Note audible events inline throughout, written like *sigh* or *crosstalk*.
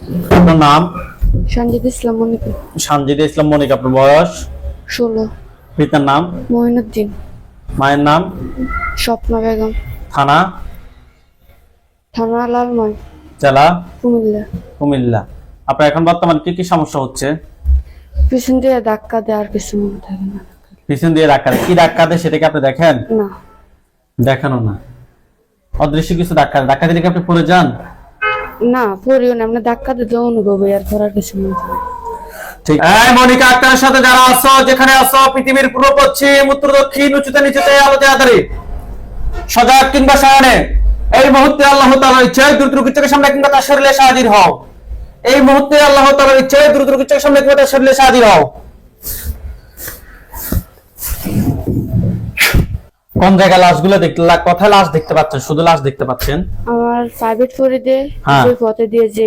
আপনার নাম? ইসলাম সানজিদা ইসলাম মনিক আপনার বয়স? ষোলো। পিতার নাম? মহিনুদ্দিন। মায়ের নাম? স্বপ্ন বেগম। থানা? থানা লালময়। জেলা? কুমিল্লা। কুমিল্লা। আপনার এখন বর্তমান কি কি সমস্যা হচ্ছে? পিছন দিয়ে ধাক্কা দেয় আর কিছু মনে থাকে না। পিছন দিয়ে ধাক্কা দেয়। কি ধাক্কা দেয় সেটাকে আপনি দেখেন? না। দেখানো না। অদৃশ্য কিছু ধাক্কা। ধাক্কা দিলে কি আপনি পড়ে যান? না পড়িও না আমরা ধাক্কা দিতে অনুভব আর কিছু মনে ঠিক। এই মনিকা আক্তারের সাথে যারা আছো যেখানে আছো পৃথিবীর পূর্ব পশ্চিম উত্তর দক্ষিণ উচ্চতে নিচুতে আলোতে আধারে সজাগ কিংবা সায়নে এই মুহূর্তে আল্লাহ তাআলার ইচ্ছায় দ্রুত রুকির সামনে কিংবা তার শরীরে হাজির হও। এই মুহূর্তে আল্লাহ তাআলার ইচ্ছায় দ্রুত রুকির সামনে কিংবা তার শরীরে হাজির হও। কোন জায়গায় লাশগুলো দেখতে কোথায় লাশ দেখতে পাচ্ছেন? শুধু লাশ দেখতে পাচ্ছেন? আমার প্রাইভেট দিয়ে হ্যাঁ। ওই পথে দিয়ে যে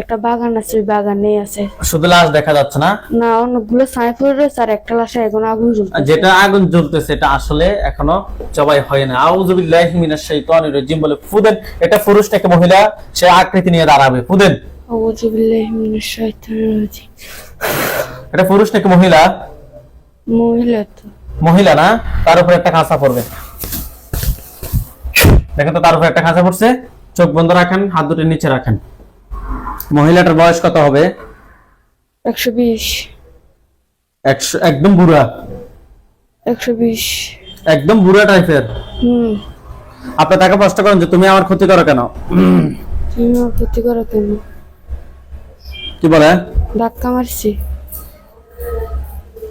একটা বাগান আছে ওই বাগানে আছে। শুধু লাশ দেখা যাচ্ছে না? না অনেকগুলো ছাই পড়ে রয়েছে আর একটা লাশে এখন আগুন জ্বলছে যেটা আগুন জ্বলতেছে এটা আসলে এখনও জবাই হয় না। আউযুবিল্লাহি মিনাশ শাইতানির রাজিম বলে ফুদেন এটা পুরুষ থেকে মহিলা সে আকৃতি নিয়ে দাঁড়াবে। ফুদেন। আউযুবিল্লাহি মিনাশ শাইতানির রাজিম। এটা পুরুষ থেকে মহিলা? মহিলা তো। মহিলা না? তার উপরে একটা খাঁচা পড়বে। দেখেন তো তার উপরে একটা খাঁচা পড়ছে। চোখ বন্ধ রাখেন হাত দুটো নিচে রাখেন। মহিলাটার বয়স কত হবে? একশো বিশ। একশো একদম বুড়া। একশো বিশ। একদম বুড়া টাইপের। হম। আপনি তাকে প্রশ্ন করেন যে তুমি আমার ক্ষতি করো কেন? তুমি আমার ক্ষতি করো কেন? কি বলে? ধাক্কা মারছি।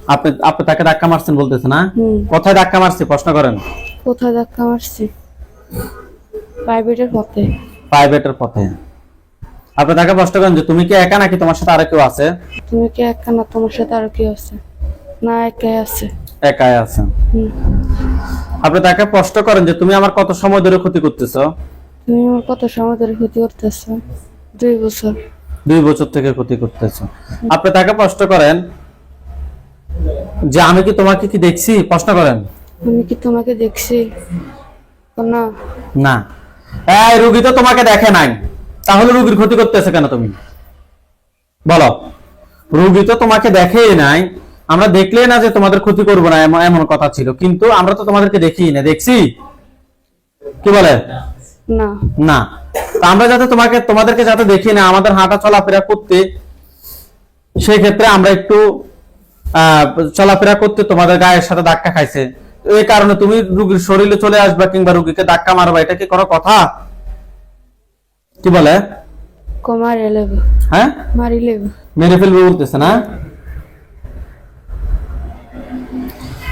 আপনি আপনি তাকে ধাক্কা মারছেন বলতেছে না? কোথায় ধাক্কা মারছি? প্রশ্ন করেন। কোথায় ধাক্কা মারছি? প্রাইভেটের পথে। প্রাইভেটের পথে। আপনি তাকে প্রশ্ন করেন যে তুমি কি একা নাকি তোমার সাথে আরও কেউ আছে? তুমি কি একা না তোমার সাথে আর কি আছে? না একাই আছে। একাই আছে। আপনি তাকে প্রশ্ন করেন যে তুমি আমার কত সময় ধরে ক্ষতি করতেছো? তুমি আমার কত সময় ধরে ক্ষতি করতেছো? দুই বছর। দুই বছর থেকে ক্ষতি করতেছো। আপনি তাকে প্রশ্ন করেন যে আমি কি তোমাকে কি দেখছি? প্রশ্ন করেন। আমি কি তোমাকে দেখছি? না। না। এই রুগী তো তোমাকে দেখে নাই। তাহলে রুগীর ক্ষতি করতেছে কেন তুমি? বলো। রুগী তো তোমাকে দেখেই নাই। আমরা দেখলেই না যে তোমাদের ক্ষতি করব না এমন কথা ছিল। কিন্তু আমরা তো তোমাদেরকে দেখি না। দেখছি? কি বলে? না। না। আমরা যাতে তোমাকে তোমাদেরকে যাতে দেখি না আমাদের হাঁটা চলাফেরা করতে সেই ক্ষেত্রে আমরা একটু আহ, চলাফেরা করতে তোমাদের গায়ের সাথে ধাক্কা খাইছে। এই কারণে তুমি রুগীর শরীরে চলে আসবা কিংবা রুগীকে ধাক্কা মারবা এটা কি কোনো কথা? কি বলে? কমারে লেব। হ্যাঁ? মারি লেব। মেরে ফেলবে বলতেছে না?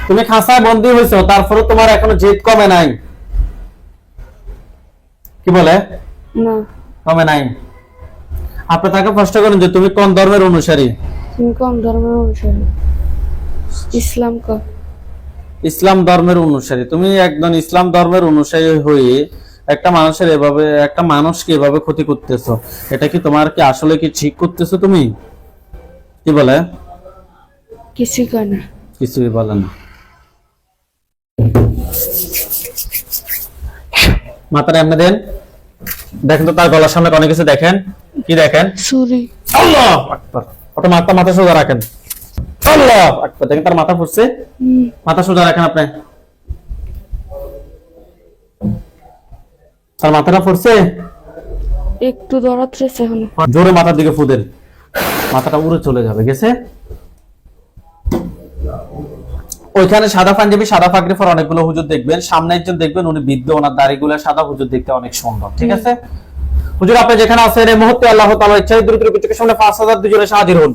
তুমি খাঁচায় বন্দী হয়েছো তারপরে তোমার এখনও জেদ কমে নাই। কি বলে? না। কমে নাই। আপনি তাকে প্রশ্ন করেন যে তুমি কোন ধর্মের অনুসারী? তুমি কোন ধর্মের অনুসারী? ইসলাম ইসলাম ধর্মের অনুসারী। তুমি একজন ইসলাম ধর্মের অনুসারী হয়ে একটা মানুষের এভাবে একটা মানুষকে এভাবে ক্ষতি করতেছো। এটা কি তোমার কি আসলে কি ঠিক করতেছো তুমি? কি বলে? কিছুই না। কিছুই বলে না। মাথাটা এমনি দেন। দেখেন তো তার গলার সামনে অনেক কিছু দেখেন। কি দেখেন? আল্লাহ আকবার। ওটা মাথা মাথা সোজা রাখেন। আল্লাহ আকবার। দেখেন তার মাথা ফুটছে। মাথা সোজা রাখেন আপনি। তার মাথাটা ফুটছে। একটু দৌড়াচ্ছে এখন। জোরে মাথার দিকে ফুদেন মাথাটা উড়ে চলে যাবে গেছে? ওইখানে সাদা পাঞ্জাবি সাদা পাগড়ি পর অনেকগুলো হুজুর দেখবেন। সামনে একজন দেখবেন উনি বৃদ্ধ ওনার দাড়িগুলো সাদা হুজুর দেখতে অনেক সুন্দর ঠিক আছে? হুজুর আপনি যেখানে আছেন এই মুহূর্তে আল্লাহ তাআলা ইচ্ছায় দ্রুত পিছকে সামনে পাঁচ হাজার দুজনে হাজির হন।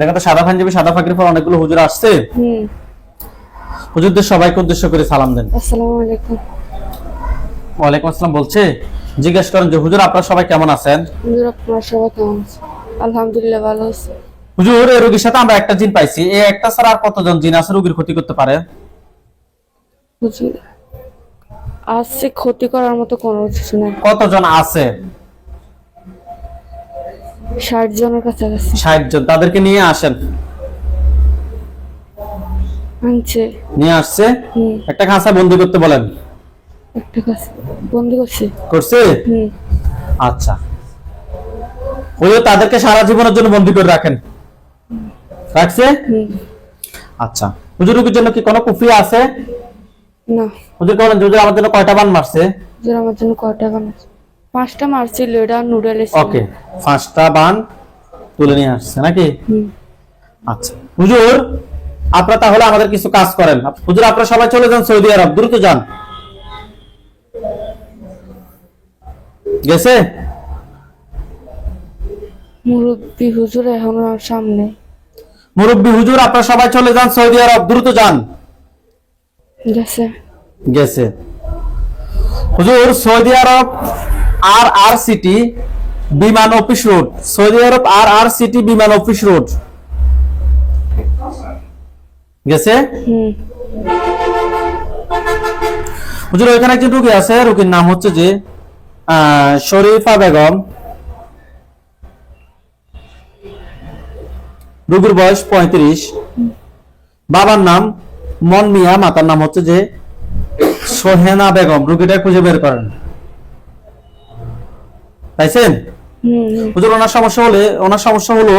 দেখেন তো সাদা পাঞ্জাবি সাদা পাগড়ি পর অনেকগুলো হুজুর আসছে। হুম। হুজুরদের সবাইকে উদ্দেশ্য করে সালাম দেন। আসসালামু আলাইকুম। ওয়ালাইকুম আসসালাম বলছে জিজ্ঞেস করেন যে হুজুর আপনারা সবাই কেমন আছেন? হুজুর আপনার সবাই কেমন আছে আলহামদুলিল্লাহ ভালো আছে। হুজুর এই রোগীর সাথে আমরা একটা জিন পাইছি। এই একটা ছাড়া আর কতজন জিন আছে রোগীর ক্ষতি করতে পারে? হুজুর আসছে ক্ষতি করার মতো কোনো কিছু নাই। কতজন আছে? ষাট জনের কাছাকাছি। ষাট জন তাদেরকে নিয়ে আসেন। আনছে। নিয়ে আসছে। একটা খাঁচা বন্দি করতে বলেন। একটা কাছে বন্দি করছে। করছে? আচ্ছা। হুজুর তাদেরকে সারা জীবনের জন্য বন্দি করে রাখেন। রাখছে? হুম। আচ্ছা। হুজুর রুগীর জন্য কি কোনো কুফি আছে? না। হুজুর বলেন হুজুর আমার জন্য কয়টা বান মারছে? হুজুর আমার জন্য কয়টা বানাচ্ছে পাঁচটা মারছিল এটা নুডল ওকে পাঁচটা বান তুলে নিয়ে আসছে নাকি? আচ্ছা হুজুর আপনারা তাহলে আমাদের কিছু কাজ করেন। হুজুর আপনারা সবাই চলে যান সৌদি আরব দ্রুত যান। গেছে? মুরব্বী হুজুর এখন সামনে। মুরব্বী হুজুর আপনারা সবাই চলে যান সৌদি আরব দ্রুত যান। গেছে। গেছে। হুজুর Saudi Arab R R city বিমান office road Saudi Arab R R city বিমান অফিস রোড। গেছে? হুজুর ওইখানে একজন রুগী আছে রুগীর নাম হচ্ছে যে আহ, শরীফা বেগম। রুগীর বয়স পঁয়ত্রিশ। বাবার নাম মন মিয়া মাতার নাম হচ্ছে যে সোহেনা বেগম। রুগীটা খুঁজে বের করেন। পাইছেন হুজুর ওনার সমস্যা হলে ওনার সমস্যা হলো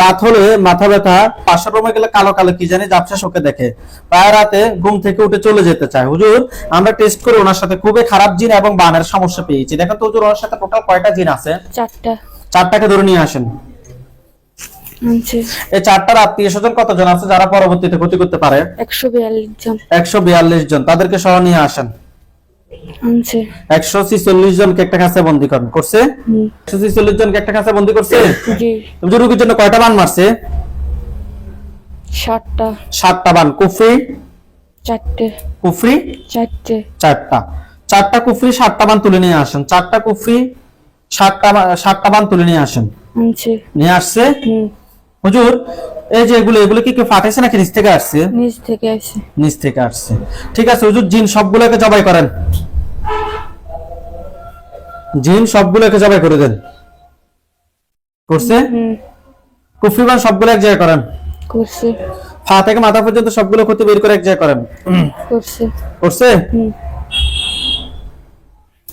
রাত হলে মাথা ব্যথা পাশের রুমে গেলে কালো কালো কি জানি জাপসা শোকে দেখে। প্রায় রাতে ঘুম থেকে উঠে চলে যেতে চায়। হুজুর আমরা টেস্ট করে ওনার সাথে খুবই খারাপ জিন এবং বানের সমস্যা পেয়েছি। দেখেন তো হুজুর ওনার সাথে টোটাল কয়টা জিন আছে? চারটা। চারটাকে ধরে নিয়ে আসেন। এই চারটার আত্মীয় স্বজন কতজন আছে যারা পরবর্তীতে ক্ষতি করতে পারে? একশো বিয়াল্লিশ জন। একশো বিয়াল্লিশ জন। তাদেরকে সহ নিয়ে আসেন। ছিচল্লিশ জনকে একটা কাছে বন্দি করছে। হুম। একশো ছিচল্লিশ জনকে একটা কাছে বন্দি করছে? জি। হুজুর রুগীর জন্য কয়টা বান মারছে? কুফরি? চারটে। কুফরি? চারটে। চারটা। চারটা কুফরি সাতটা বান তুলে নিয়ে আসেন। চারটা কুফরি সাতটা বা- সাতটা বান তুলে নিয়ে আসেন। আনছে। নিয়ে আসছে। হুম। হুজুর এই যে এগুলো এগুলো কি কেউ ফাটাইছে নাকি নিচ থেকে আসছে? নিচ থেকে আসে নিচ থেকে আসছে। ঠিক আছে হুজুর জিন সবগুলোকে জবাই করেন। জিন সবগুলোকে জবাই করে দেন। করছে? হুম। কুফরি বান সবগুলো এক জায়গায় করেন। করছে। পা থেকে মাথা পর্যন্ত সবগুলো ক্ষতি বের করে এক জায়গায় করেন। করছে। করছে? হুম।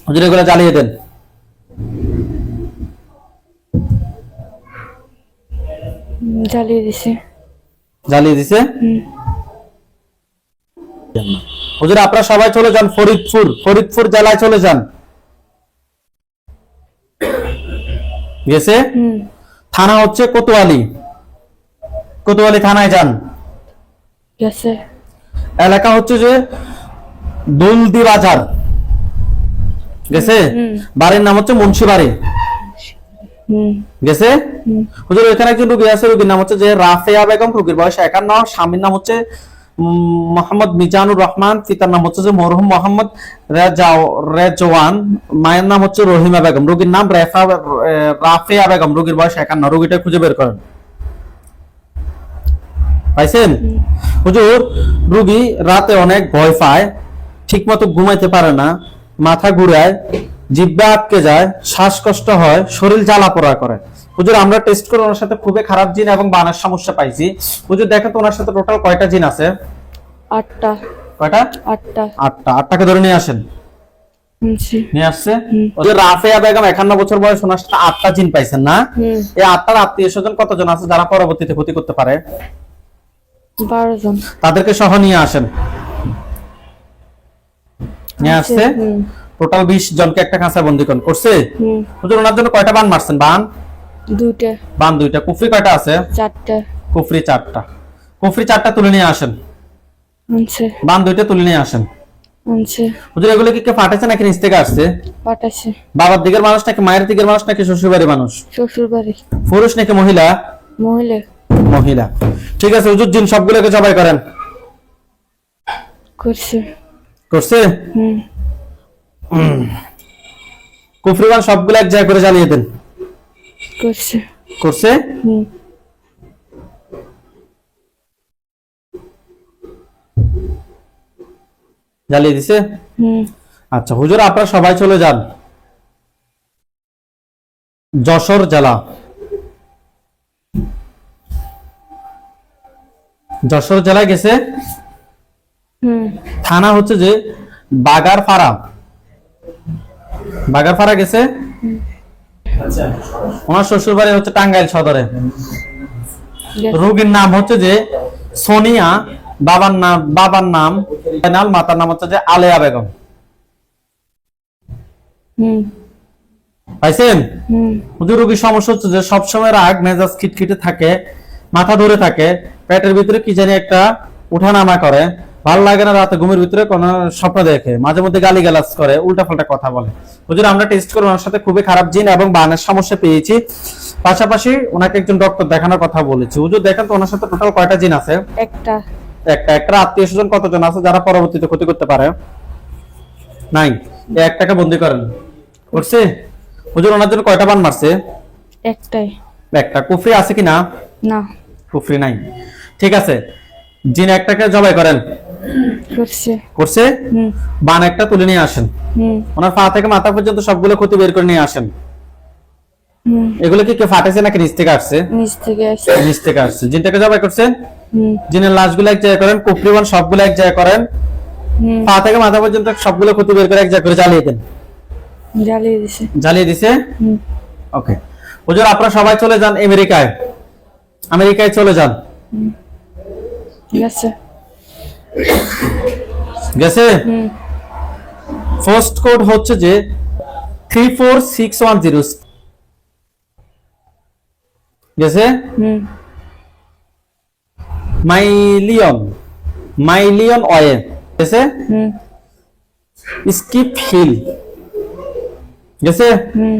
হুজুর এগুলো জ্বালিয়ে দেন। জ্বালিয়ে দিছে। জ্বালিয়ে দিছে? হুজুর আপনারা সবাই চলে যান ফরিদপুর। ফরিদপুর জেলায় চলে যান। গেছে? থানা হচ্ছে কোতোয়ালি। কোতোয়ালি থানায় যান। গেছে। এলাকা হচ্ছে যে দুলদি বাজার গেছে বাড়ির নাম হচ্ছে মুন্সিবাড়ি। হুম গেছে? হুজুর ওইখানে একজন রুগী আছে রুগীর নাম হচ্ছে যে রাফেয়া বেগম রুগীর বয়স একান্ন। স্বামীর নাম হচ্ছে মোহাম্মদ মিজানুর রহমান পিতার নাম হচ্ছে যে মরহুম মোহাম্মদ রেজাও- রেজওয়ান। মায়ের নাম হচ্ছে রহিমা বেগম। রুগীর নাম রেফা রাফেয়া বেগম রুগীর বয়স একান্ন। রুগীটা খুঁজে বের করেন। পাইছেন? হুজুর রুগী রাতে অনেক ভয় পায় ঠিক মতো ঘুমাইতে পারে না মাথা ঘুরায় জিব্বা আটকে যায় শ্বাসকষ্ট হয় শরীর জ্বালা পোড়া করে। হুজুর আমরা টেস্ট করে ওনার সাথে খুবই খারাপ জিন এবং বানের সমস্যা পাইছি। হুজুর দেখেন তো ওনার সাথে টোটাল কয়টা জিন আছে? আটটা। কয়টা? আটটা। আটটা। আটটাকে ধরে নিয়ে আসেন। নিয়ে আসছে। রাফেয়া বেগম একান্ন বছর বয়স ওনার সাথে আটটা জিন পাইছেন না? এই আটটার আত্মীয় স্বজন কতজন আছে যারা পরবর্তীতে ক্ষতি করতে পারে? বারো জন। তাদেরকে সহ নিয়ে আসেন। নিয়ে আসছে। হুম। টোটাল বিশ জনকে একটা কাঁচা বন্দি করেন করছে? হুজুর ওনার জন্য কয়টা বান মারছেন? বান? দুইটা। বান দুইটা। কুফরি কয়টা আছে? চারটা। কুফরি চারটা। কুফরি চারটা তুলে নিয়ে আসেন। আনছে। বান দুইটা তুলে নিয়ে আসেন। আনছে। হুজুর এগুলো কি কেউ ফাটাইছে নাকি নিচ থেকে আসছে? পাঠাচ্ছে বাবার দিকের মানুষ নাকি মায়ের দিকের মানুষ নাকি শ্বশুর বাড়ির মানুষ? শ্বশুর বাড়ি পুরুষ নাকি মহিলা? মহিলা। মহিলা। ঠিক আছে হুজুর জিন সবগুলোকে জবাই করেন। করছে। করছে? হুম। কুফরি বান সবগুলো এক জায়গায় করে জানিয়ে দেন। করছে। করছে? জ্বালিয়ে দিছে? আচ্ছা হুজুর আপনারা সবাই চলে যান। যশোর জেলা। যশোর জেলায় গেছে। থানা হচ্ছে যে বাগারপাড়া। বাগারপাড়া গেছে? ওনার শ্বশুর বাড়ি হচ্ছে টাঙ্গাইল সদরে। রোগীর নাম হচ্ছে যে সোনিয়া বাবার নাম বাবার নাম মাতার নাম হচ্ছে যে আলেয়া বেগম। হুম। পাইছেন? হুজুর রোগীর সমস্যা হচ্ছে যে সবসময় রাগ মেজাজ খিটখিটে থাকে মাথা ধরে থাকে পেটের ভিতরে কি জানি একটা উঠানামা করে। ভালো লাগে না রাতে ঘুমের ভিতরে কোনো স্বপ্ন দেখে। মাঝে মধ্যে গালি গালাজ করে উল্টা পাল্টা কথা বলে। হুজুর আমরা টেস্ট করে ওনার সাথে খুবই খারাপ জিন এবং বানের সমস্যা পেয়েছি। পাশাপাশি ওনাকে একজন ডক্টর দেখানোর কথা বলেছি। হুজুর দেখেন তো ওনার সাথে টোটাল কয়টা জিন আছে? একটা। একটা একটা আত্মীয় স্বজন কতজন আছে যারা পরবর্তীতে ক্ষতি করতে পারে? নাই। একটাকে বন্দি করেন। করছে হুজুর ওনার জন্য কয়টা বান মারছে? একটাই। একটা। কুফরি আছে কি না? না। কুফরি নাই। ঠিক আছে। জিন একটাকে জবাই করেন। করছে। করছে? বান একটা তুলে নিয়ে আসেন। ওনার পা থেকে মাথা পর্যন্ত সবগুলো ক্ষতি বের করে নিয়ে আসেন। এগুলো কি কেউ ফাটেছে নাকি নিচ থেকে আসছে? নিচ থেকে আসছে। নিচ থেকে আসছে। জবাই করছেন? জিনের লাশগুলো এক জায়গায় করেন কুফরি বান সবগুলো এক জায়গায় করেন। পা থেকে মাথা পর্যন্ত সবগুলো ক্ষতি বের করে এক জায়গায় করে জ্বালিয়ে দেন। জ্বালিয়ে দিছে। জ্বালিয়ে দিছে? ওকে। হুজুর আপনারা সবাই চলে যান আমেরিকায়। আমেরিকায় চলে যান। গেছে গেছে? ফার্স্ট কোড হচ্ছে যে three four six one zero গেছে? হুম। মাইলিয়ন মাইলিয়ন অয়ে গেছে? হুম। স্কিপ হিল গেছে? হুম।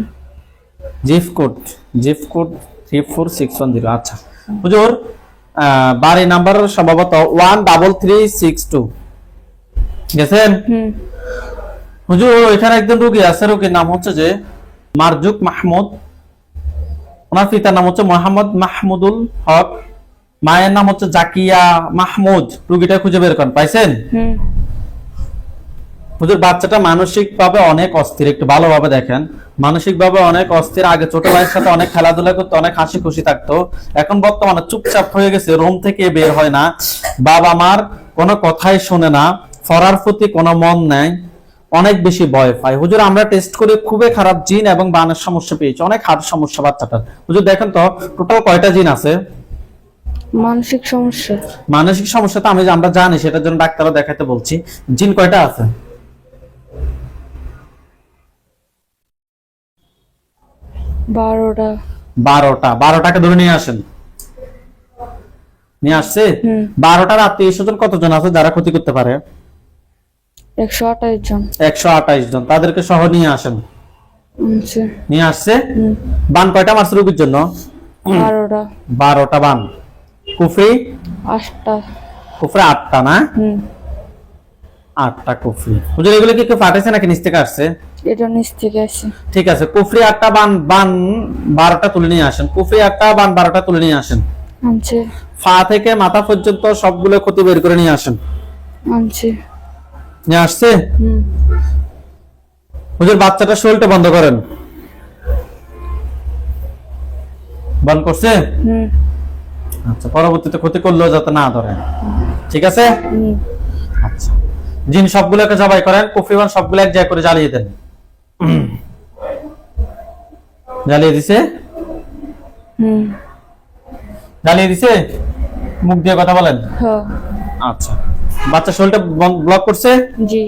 Zip code zip code three four six one zero আচ্ছা। আহ, বাড়ি নাম্বার সম্ভবত one double three six two. গেছেন? হুজুর এখানে একজন রুগী আছে রুগীর নাম হচ্ছে যে মারজুক মাহমুদ। ওনার পিতার নাম হচ্ছে মোহাম্মদ মাহমুদুল হক। মায়ের নাম হচ্ছে জাকিয়া মাহমুদ। রুগীটা খুঁজে বের করেন পাইছেন? হুজুর বাচ্চাটা মানসিক ভাবে অনেক অস্থির একটু ভালোভাবে দেখেন। মানসিক ভাবে অনেক অস্থির আগে ছোট ভাইয়ের সাথে অনেক খেলাধুলা করতো অনেক হাসি খুশি থাকতো। এখন বর্তমানে চুপচাপ হয়ে গেছে রুম থেকে বের হয় না। বাবা মার কোনো কথাই শোনে না পড়ার প্রতি কোনো মন নেই অনেক বেশি ভয় পায়। হুজুর আমরা টেস্ট করে খুবই খারাপ জিন এবং বানের সমস্যা পেয়েছি অনেক হার্ট সমস্যা বাচ্চাটার। হুজুর দেখেন তো টোটাল কয়টা জিন আছে? মানসিক সমস্যা। মানসিক সমস্যা তো আমি আমরা জানি সেটার জন্য ডাক্তারও দেখাতে বলছি। জিন কয়টা আছে? বারোটা। বারোটা। বারোটাকে ধরে নিয়ে আসেন। নিয়ে আসছে? বারোটার আত্মীয় স্বজন কতজন আছে যারা ক্ষতি করতে পারে? একশো আঠাশ জন। একশো আঠাইশ জন। তাদেরকে সহ নিয়ে আসেন। নিয়ে আসছে? বান কয়টা মাস রোগীর জন্য? বারোটা। বারোটা বান। কুফরি? আটটা। কুফরি আটটা না? আটটা কুফরি। হুজুর এগুলো কি কেউ ফাটাইছে নাকি নিচ থেকে আসছে? এটা নিচ থেকে আসছে ঠিক আছে কুফরি আটটা বান বান বারোটা তুলে নিয়ে আসেন। কুফরি আটটা বান বারোটা তুলে নিয়ে আসেন। আনছে। ফা থেকে মাথা পর্যন্ত সবগুলো ক্ষতি বের করে নিয়ে আসেন। আনছে। নিয়ে আসছে? হুজুর বাচ্চাটা শরীরটা বন্ধ করেন। বন্ধ করছে? হুম। আচ্ছা পরবর্তীতে ক্ষতি করলেও যাতে না ধরে। ঠিক আছে? আচ্ছা। জিন সবগুলোকে জবাই করেন কুফরিবান সবগুলো এক জায়গায় করে জ্বালিয়ে দেন। *clears throat* জ্বালিয়ে দিছে? জ্বালিয়ে দিছে? মুখ দিয়ে কথা বলেন। আচ্ছা। বাচ্চা শরীরটা ব্লক করছে? জি।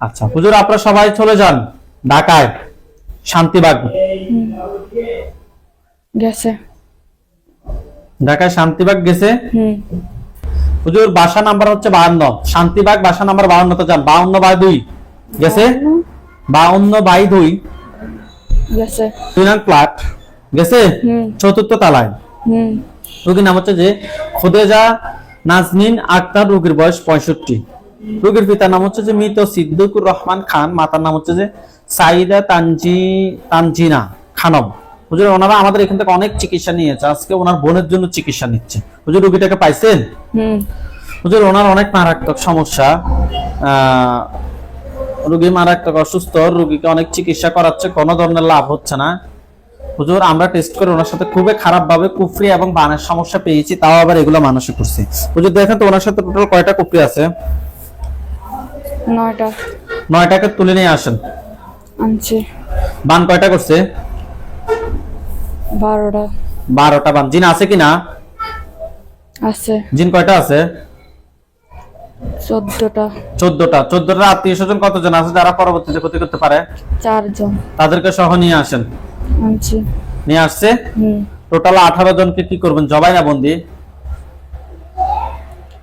আচ্ছা হুজুর আপনারা সবাই চলে যান ঢাকায় শান্তিবাগ। গেছে। ঢাকায় শান্তিবাগ গেছে? হুজুর বাসা নাম্বার হচ্ছে বাহান্ন। শান্তিবাগ বাসা নাম্বার বাহান্ন তো যান। বাউন্ন বাই দুই। গেছে? বাউন্ন বাই দুই। গেছে। দুই নং ফ্ল্যাট গেছে? চতুর্থ তালায়। রোগীর নাম হচ্ছে যে খোদেজা নাজমিন আক্তার রোগীর বয়স পঁয়ষট্টি। রোগীর পিতার নাম হচ্ছে যে মৃত সিদ্দিকুর রহমান খান মাতার নাম হচ্ছে যে সাইদা তানজি তানজিনা খানম। হুজুর ওনারা আমাদের এখান থেকে অনেক চিকিৎসা নিয়েছে। আজকে ওনার বোনের জন্য চিকিৎসা নিচ্ছে। হুজুর রোগীটাকে পাইছেন? হুজুর ওনার অনেক মারাত্মক সমস্যা। আহ, রোগী মারাত্মক অসুস্থ রোগীকে অনেক চিকিৎসা করাচ্ছে কোনো ধরনের লাভ হচ্ছে না। হুজুর আমরা টেস্ট করে ওনার সাথে খুবই খারাপ ভাবে কুফরি এবং বানের সমস্যা পেয়েছি তাও আবার এগুলো মানুষই করছে। হুজুর দেখেন তো ওনার সাথে টোটাল কয়টা কুফরি আছে? নয়টা। নয়টাকে তুলে নিয়ে আসেন। আনছে। বান কয়টা করছে? বারোটা। বারোটা বান। জিন আছে কি না? আছে। জিন কয়টা আছে? চোদ্দটা। চোদ্দটা। চোদ্দটা আত্মীয় স্বজন কতজন আছে যারা পরবর্তীতে ক্ষতি করতে পারে? চারজন। তাদেরকে সহ নিয়ে আসেন? আনছি। নিয়ে আসছে? টোটাল আঠারো জনকে কি করবেন? জবাই না বন্দি?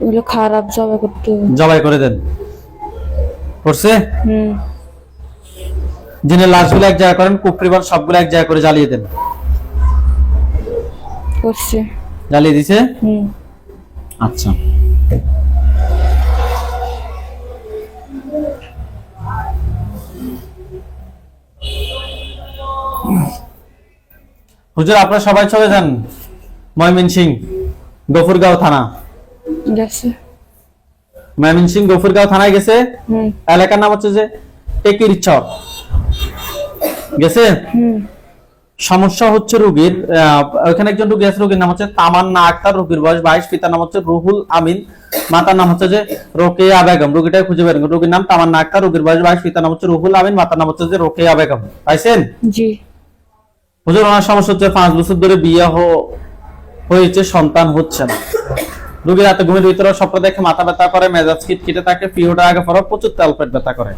ওগুলো খারাপ জবে করতে জবাই করে দেন। করছে? হুম। জিনের লাশগুলো এক জায়গা করেন কুপরিবান সবগুলো এক জায়গা করে জ্বালিয়ে দেন। করছে। জ্বালিয়ে দিছে? হুম। আচ্ছা। হুজুর আপনারা সবাই চলে যান। ময়মনসিং গফুরগাঁও থানা। গেছে। ময়মনসিং গফুরগাঁও থানায় গেছে? এলাকার নাম হচ্ছে যে টেকির চর। গেছে? সমস্যা হচ্ছে রোগীর ওখানে একজন রোগী আছে রোগীর নাম হচ্ছে তামান্না আক্তার রোগীর বয়স বাইশ পিতার নাম হচ্ছে রুহুল আমিন মাতার নাম হচ্ছে যে রোকেয়া বেগম রোগীটাই খুঁজে বের। রোগীর নাম তামান্না আক্তার রোগীর বয়স বাইশ পিতার নাম হচ্ছে রুহুল আমিন মাতার নাম হচ্ছে যে রোকেয়া বেগম। পাইছেন? জি। হুজুর ওনার সমস্যা হচ্ছে পাঁচ বছর ধরে বিয়ে হয়েছে সন্তান হচ্ছে না। রোগীর রাতে ঘুমের ভিতরে স্বপ্ন দেখে মাথা ব্যথা করে মেজাজ খিটখিটে থাকে পিরিয়ড আগে পরে প্রচুর তেলপেট ব্যথা করে।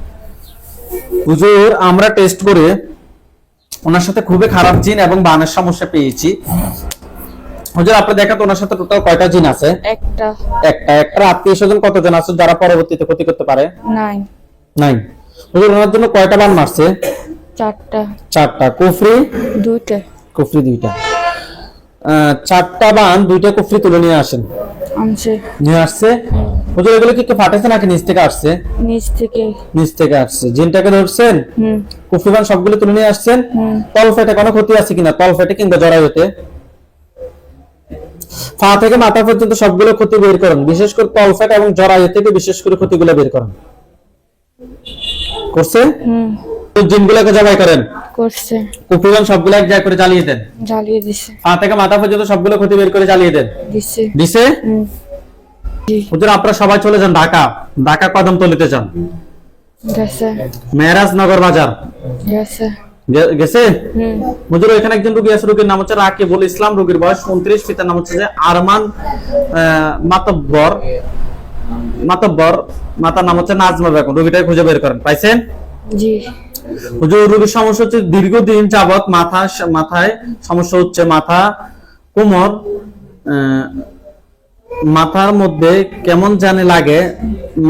হুজুর আমরা টেস্ট করে ওনার সাথে খুবই খারাপ জিন এবং বানের সমস্যা পেয়েছি। হুজুর আপনি দেখেন তো ওনার সাথে টোটাল কয়টা জিন আছে? একটা। একটা একটা আত্মীয় স্বজন কতজন আছে যারা পরবর্তীতে ক্ষতি করতে পারে? নাই নাই হুজুর ওনার জন্য কয়টা বান মারছে? চারটা। চারটা। কুফরি? দুইটা। কুফরি দুইটা। চারটা বান দুইটা কুফরি তুলে নিয়ে আসেন। আনছে। নিয়ে আসছে। হুজুর এগুলো কি ফাটেছে নাকি নিচ থেকে আসছে? নিচ থেকে। নিচ থেকে আসছে। জিনটাকে ধরছেন? হুম। সবগুলো তুলে নিয়ে আসছেন? তল ফেটে কোনো ক্ষতি আছে কিনা? তল ফেটে কিংবা জরায়ুতে পা থেকে মাথা পর্যন্ত সবগুলো ক্ষতি বের করেন। বিশেষ করে তল ফেট এবং জরায়ু থেকে বিশেষ করে ক্ষতিগুলো বের করেন। করছে হুম। জিনগুলোকে জবাই করেন? করছে। সবগুলো এক জায়গায় করে জ্বালিয়ে দেন? জ্বালিয়ে দিছে। পা থেকে মাথা পর্যন্ত সবগুলো ক্ষতি বের করে জ্বালিয়ে দেন? দিছে। দিছে? হুজুর আপনারা সবাই চলে যান ঢাকা। ঢাকা কদম তলিতে যান। গেছে। মেহরাজ নগর বাজার। গেছে। গেছে? হুজুর এখানে একজন রোগী আছে রোগীর নাম হচ্ছে রাকিবুল ইসলাম। রোগীর বয়স উনত্রিশ পিতার নাম হচ্ছে যে আরমান মাতব্বর। মাতব্বর মাতার নাম হচ্ছে নাজমা বেগম। রোগীটাকে খুঁজে বের করেন। পাইছেন? জি। হুজুর, রোগীর সমস্যা হচ্ছে দীর্ঘদিন যাবত মাথা মাথায় সমস্যা হচ্ছে মাথা, কোমর মাথার মধ্যে কেমন জানে লাগে,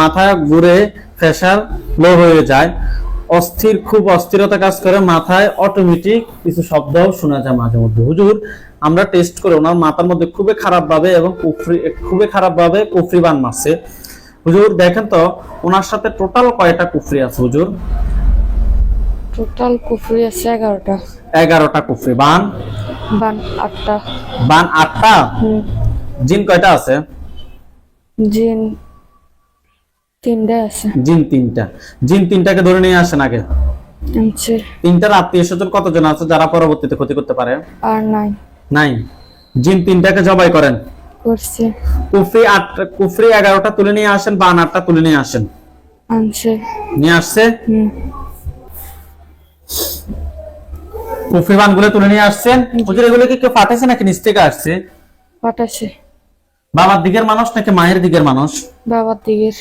মাথা ঘুরে লো হয়ে যায়। অস্থির, খুব অস্থিরতা কাজ করে, মাথায় অটোমেটিক কিছু শব্দও শোনা যায় মাঝে মধ্যে। হুজুর, আমরা টেস্ট করে ওনার মাথার মধ্যে খুবই খারাপ ভাবে এবং কুফরি খুবই খারাপ ভাবে কুফরি বান মারছে। হুজুর দেখেন তো ওনার সাথে টোটাল কয়টা কুফরি আছে হুজুর? টোটাল কুফরি আছে এগারোটা। এগারোটা কুফরি। বান? বান আটটা। বান আটটা? হুম। জিন কয়টা আছে? জিন তিনটা আছে। জিন তিনটা। জিন তিনটাকে ধরে নিয়ে আসেন আগে। আনছে তিনটার আত্মীয় স্বজন কতজন আছে যারা পরবর্তীতে ক্ষতি করতে পারে? আর নাই। নাই। জিন তিনটাকে জবাই করেন। করছে। কুফরি আটটা কুফরি এগারোটা তুলে নিয়ে আসেন আটটা তুলে নিয়ে আসেন। আনছে। নিয়ে আসছে? কুফরি বানগুলো তুলে নিয়ে আসছেন। হুজুর এগুলো কি কেউ ফাটেছে নাকি? নিচ থেকে আসছে? পাঠাছে বাবার দিকের মানুষ নাকি মায়ের দিকের মানুষ? বাবার দিকের।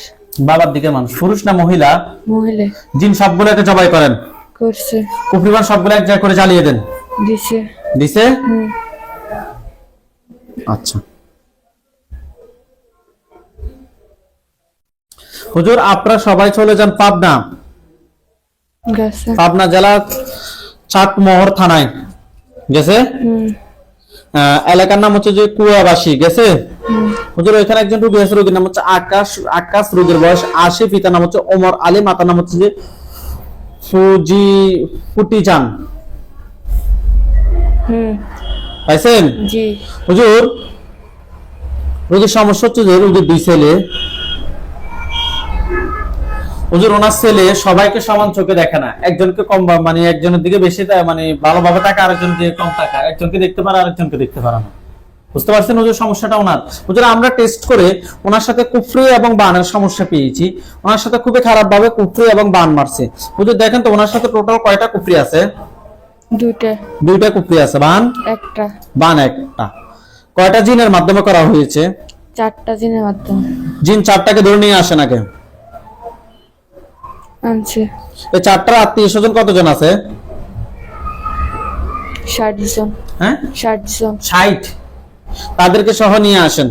বাবার দিকের মানুষ। পুরুষ না মহিলা? মহিলা। জিন সবগুলোকে জবাই করেন। করছে। কুফরি বান সবগুলো এক জায়গায় করে জ্বালিয়ে দেন। দিছে। দিছে? আচ্ছা। হুজুর আপনারা সবাই চলে যান পাবনা। পাবনা জেলা চাটমোহর থানায়। গেছে? এলাকার নাম হচ্ছে যে কুয়াবাসী। গেছে? হুজুর এখানে একজন রোগী আছে রোগীর নাম হচ্ছে আকাশ আকাশ রোগীর বয়স আশি। পিতার নাম হচ্ছে ওমর আলী মাতার নাম হচ্ছে যে ফুজি ফুটিজান হুম। পাইছেন? হুজুর রোগীর সমস্যা হচ্ছে যে রোগীর দুই ছেলে। হুজুর ওনার ছেলে সবাইকে সমান চোখে দেখে না। একজনকে কম মানে একজনের দিকে বেশি দেয় মানে ভালোভাবে তাকে আরেকজনকে কম টাকা একজনকে দেখতে পারে আরেকজনকে দেখতে পারে না। বুঝতে পারছেন হুজুর সমস্যাটা ওনার? হুজুর আমরা টেস্ট করে ওনার সাথে কুফরি এবং বানের সমস্যা পেয়েছি। ওনার সাথে খুবই খারাপ ভাবে কুফরি এবং বান মারছে। হুজুর দেখেন তো ওনার সাথে টোটাল কয়টা কুফরি আছে? দুইটা। দুইটা কুফরি আছে। বান? একটা। বান একটা। কয়টা জিনের মাধ্যমে করা হয়েছে? চারটা জিনের মাধ্যমে। জিন চারটাকে ধরে নিয়ে আসে নাকি? আনছে। এই আত্মীয় স্বজন কতজন আছে? ষাট জন হ্যাঁ? ষাট জন ষাট? তাদেরকে সহ নিয়ে আসেন।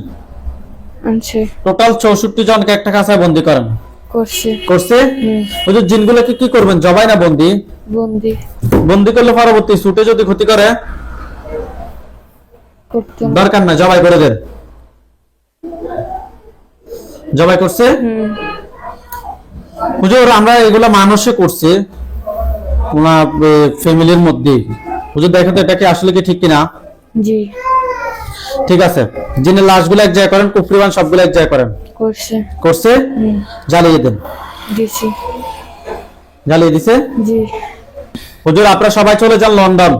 আনছে। টোটাল চৌষট্টি জনকে একটা কাঁচায় বন্দি করেন। করছে। করছে? হুজুর জিনগুলোকে কি করবেন? জবাই না বন্দি? বন্দি। বন্দি করলে পরবর্তী ছুটে যদি ক্ষতি করে? দরকার না জবাই করে দেন। জবাই করছে? হুজুর আমরা এগুলো মানুষে করছে। ওনার ফ্যামিলির মধ্যে। হুজুর দেখেন তো এটা কি আসলে কি ঠিক কিনা? জি। ঠিক আছে। জিনের লাশগুলো এক জায়গায় করেন কুফরিবান সবগুলো এক জায়গায় করেন। করছে। করছে? জ্বালিয়ে দেন। দিছি। জ্বালিয়ে দিছে? জি। হুজুর আপনারা সবাই চলে যান লন্ডন।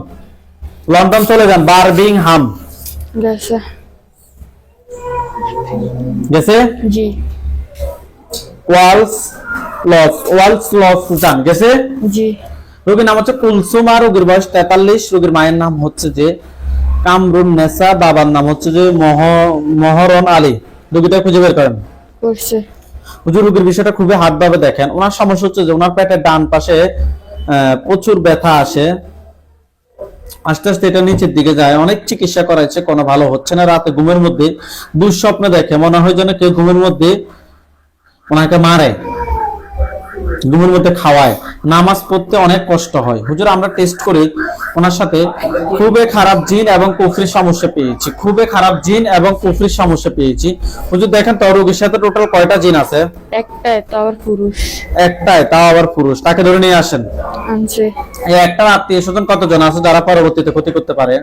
লন্ডন চলে যান বার্মিংহাম গেছে। গেছে? জি। ওয়ালস লস ওয়ালস লস যান গেছে? জি। রোগীর নাম হচ্ছে কুলসুমা রোগীর বয়স তেতাল্লিশ রোগীর মায়ের নাম হচ্ছে যে কামরুন নেসা বাবার নাম হচ্ছে যে মহ মহরন আলী। রোগীটা খুঁজে বের করেন। করছে। হুজুর রোগীর বিষয়টা খুবই হাতভাবে দেখেন। ওনার সমস্যা হচ্ছে যে ওনার পেটের ডান পাশে আহ, প্রচুর ব্যথা আসে। আস্তে আস্তে এটা নিচের দিকে যায়। অনেক চিকিৎসা করাইছে কোনো ভালো হচ্ছে না। রাতে ঘুমের মধ্যে দুঃস্বপ্ন দেখে। মনে হয় যেন কেউ ঘুমের মধ্যে ওনাকে মারে ঘুমের মধ্যে খাওয়ায়। নামাজ পড়তে অনেক কষ্ট হয়। হুজুর আমরা টেস্ট করি ওনার সাথে খুবই খারাপ জিন এবং কুফরির সমস্যা পেয়েছি। খুবই খারাপ জিন এবং কুফরির সমস্যা পেয়েছি। হুজুর দেখেন তো রোগীর সাথে টোটাল কয়টা জিন আছে? একটাই তো আবার পুরুষ। একটাই তাও আবার পুরুষ। তাকে ধরে নিয়ে আসেন। আনছে। এই একটা আত্মীয় স্বজন কতজন আছে যারা পরবর্তীতে ক্ষতি করতে পারে?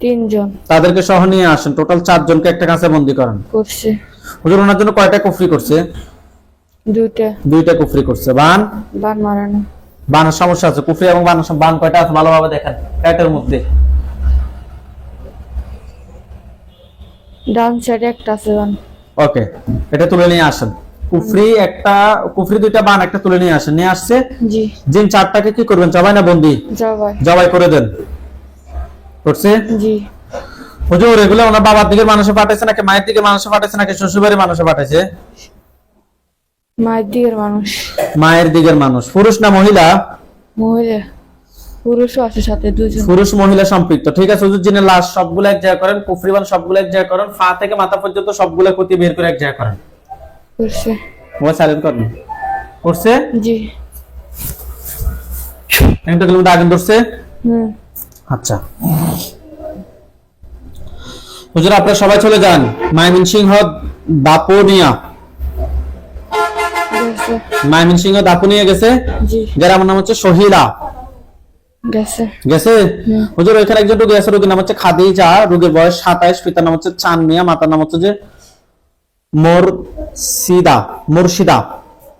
তিনজন। তাদেরকে সহ নিয়ে আসেন। টোটাল চারজনকে একটা কাছে বন্দি করেন। করছে। হুজুর ওনার জন্য কয়টা কুফরি করছে? দুইটা। দুইটা কুফরি করছে। বান? বান মারানো। বানের সমস্যা আছে। কুফরি এবং সম- বান কয়টা আছে? ভালোভাবে দেখেন। কয়টার মধ্যে। ডান সাইডে একটা আছে বান। ওকে এটা তুলে নিয়ে আসেন। কুফরি একটা কুফরি দুইটা বান একটা তুলে নিয়ে আসেন। নিয়ে আসছে? জি। জিন চারটাকে কি করবেন? জবাই না বন্দি? জবাই। জবাই করে দেন। করছে? জি। হুজুর এগুলো ওনার বাবার দিকের মানুষে পাঠাইছে নাকি মায়ের দিকে মানুষে পাঠাইছে নাকি শ্বশুরবাড়ির মানুষে পাঠাইছে? মায়ের দিকের মানুষ। মায়ের দিকের মানুষ। পুরুষ না মহিলা? মহিলা। পুরুষও আছে সাথে দুজন। পুরুষ মহিলা সম্পৃক্ত। ঠিক আছে হুজুর জিনের লাশ সবগুলো এক জায়গা করেন কুফরিবান সবগুলো এক জায়গা করেন পা থেকে মাথা পর্যন্ত সবগুলো ক্ষতি বের করে এক জায়গা করেন। করছে। মোবাইল সাইলেন্ট করেন। করছে? জি। একটা কিলোমিটার আগে ধরছে? হুম। আচ্ছা। হুজুর আপনারা সবাই চলে যান। ময়মনসিংহ দাপনিয়া। গেছে ময়মনসিংহ দাপনিয়া গেছে? জি। গ্রামের নাম হচ্ছে সহিলা। গেছে। গেছে? হুজুর ওইখানে একজন রোগী আছে রোগীর নাম হচ্ছে খাদিজা রোগীর বয়স সাতাইশ পিতার নাম হচ্ছে মাতার নাম হচ্ছে যে মুর্শিদা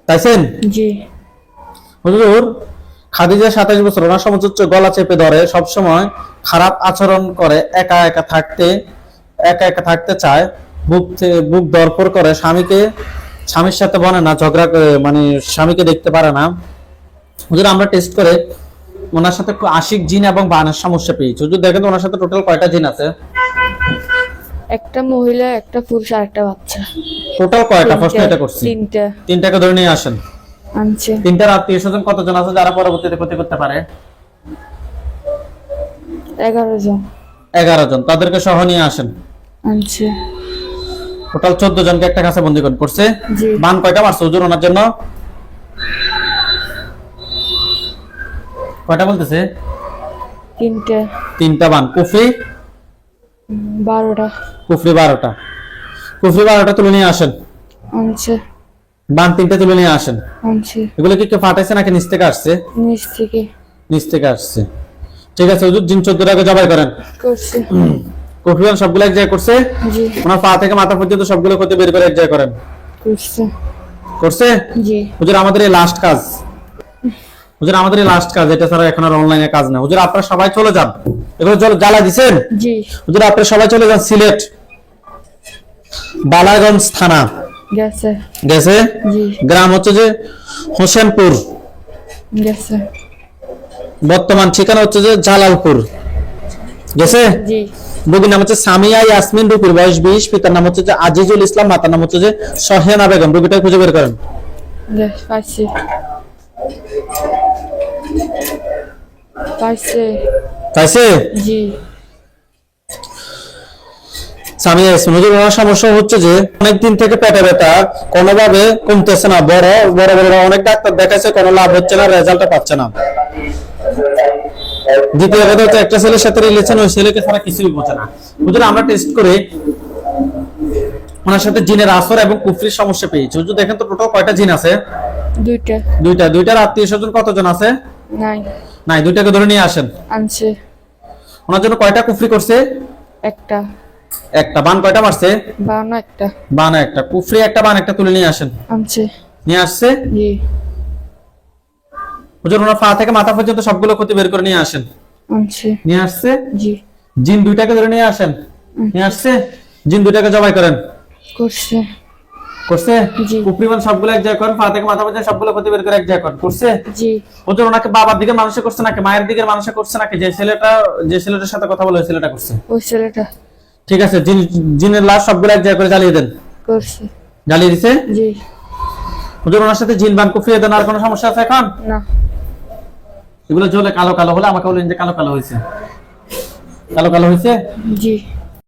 তাইছেন? জি। হুজুর খাদিজা সাতাইশ বছর ওনার গলা চেপে ধরে সব সময় খারাপ আচরণ করে একা একা থাকতে একা একা থাকতে চায় বুক বুক দরপর করে স্বামীকে স্বামীর সাথে বনে না ঝগড়া করে মানে স্বামীকে দেখতে পারে না। হুজুর আমরা টেস্ট করে ওনার সাথে আশিক জিন এবং বানের সমস্যা পেয়েছি। হুজুর দেখেন তো ওনার সাথে টোটাল কয়টা জিন আছে? একটা মহিলা একটা পুরুষ আর একটা বাচ্চা। টোটাল কয়টা? প্রশ্ন এটা করছি তিনটা। তিনটাকে ধরে নিয়ে আসেন। আনছে। তিনটার আত্মীয় স্বজন কতজন আছে যারা পরবর্তীতে ক্ষতি করতে পারে? এগারো জন। এগারো জন। তাদেরকে সহ নিয়ে আসেন। টোটাল চোদ্দ জনকে একটা কাছে বন্দি করে করছে বান কয়টা মারছে হুজুর ওনার জন্য? কয়টা বলতেছে? তিনটে। তিনটা বান। কুফরি? বারোটা। কুফরি বারোটা। কুফরি বারোটা তুলে নিয়ে আসেন। আনছে বান তিনটা তুলে নিয়ে আসেন। আনছে এগুলো কি কেউ ফাটাইছে নাকি নিচ থেকে আসছে? নিচ থেকে। নিচ থেকে আসছে। ঠিক আছে হুজুর জিন চোদ্দ টাকা জবাই করেন। করছে। সবগুলো এক জায়গায় করছে? জি। ওনার পা থেকে মাথা পর্যন্ত সবগুলো ক্ষতি বের করে এক জায়গায় করেন। করছে। করছে? জি। হুজুর আমাদের এই লাস্ট কাজ। হুজুর আমাদের এই লাস্ট কাজ এটা ছাড়া এখন আর অনলাইনে কাজ না। হুজুর আপনারা সবাই চলে যান। এগুলো চলো জ্বালা দিছেন? জি। হুজুর আপনারা সবাই চলে যান সিলেট। বালাগঞ্জ থানা। গেছে। গেছে? জি। গ্রাম হচ্ছে যে হোসেনপুর। গেছে। বর্তমান ঠিকানা হচ্ছে যে জালালপুর। গেছে? জি। রোগীর নাম হচ্ছে সামিয়া ইয়াসমিন রুপির বয়স বিশ পিতার নাম হচ্ছে যে আজিজুল ইসলাম মাতার নাম হচ্ছে যে সহেনা বেগম। রুগীটা খুঁজে বের করেন। পাইছে। জি। সামিয়া ইয়াসমিন হুজুর ওনার সমস্যা হচ্ছে যে অনেকদিন থেকে পেটে ব্যথা কোনোভাবে কমতেছে না বড় বড় বড় অনেক ডাক্তার দেখাচ্ছে কোনো লাভ হচ্ছে না রেজাল্টটা পাচ্ছে না। দ্বিতীয় কথা হচ্ছে একটা ছেলের সাথে রিলেশন ওই ছেলেকে ছাড়া কিছুই বোঝে না। হুজুর আমরা টেস্ট করে ওনার সাথে জিনের আসর এবং কুফরির সমস্যা পেয়েছি। হুজুর দেখেন তো টোটাল কয়টা জিন আছে? দুইটা। দুইটা। দুইটার আত্মীয় স্বজন কতজন আছে? নাই। নাই দুইটাকে ধরে নিয়ে আসেন। আনছে। ওনার জন্য কয়টা কুফরি করছে? একটা। একটা। বান কয়টা মারছে? বাউন্ন একটা। বান একটা। কুফরি একটা বান একটা তুলে নিয়ে আসেন। আনছে। নিয়ে আসছে? জি। হুজুর ওনার পা থেকে মাথা পর্যন্ত সবগুলো ক্ষতি বের করে নিয়ে আসেন। আনছে নিয়ে আসছে? জি। জিন দুইটাকে ধরে নিয়ে আসেন। নিয়ে আসছে? জিন দুইটাকে জবাই করেন। করছে। করছে? জি। কুফরিমান সবগুলো এক জায়গায় করেন পা থেকে মাথা পর্যন্ত সবগুলো ক্ষতি বের করে এক জায়গায় করেন। করছে? জি। হুজুর ওনাকে বাবার দিকে মানুষে করছে নাকি? মায়ের দিকে মানুষে করছে নাকি? যে ছেলেটা যে ছেলেটার সাথে কথা বলে ওই ছেলেটা করছে। ওই ছেলেটা। ঠিক আছে জিন জিনের লাশ সবগুলো এক জায়গায় করে জ্বালিয়ে দেন। করছে। জ্বালিয়ে দিছে? জি। হুজুর ওনার সাথে জিন বান কুফরিয়ে দেন আর কোনো সমস্যা আছে এখন? না। এগুলো জ্বলে কালো কালো হলে আমাকে বলেন যে কালো কালো হয়েছে। কালো কালো হয়েছে? জি।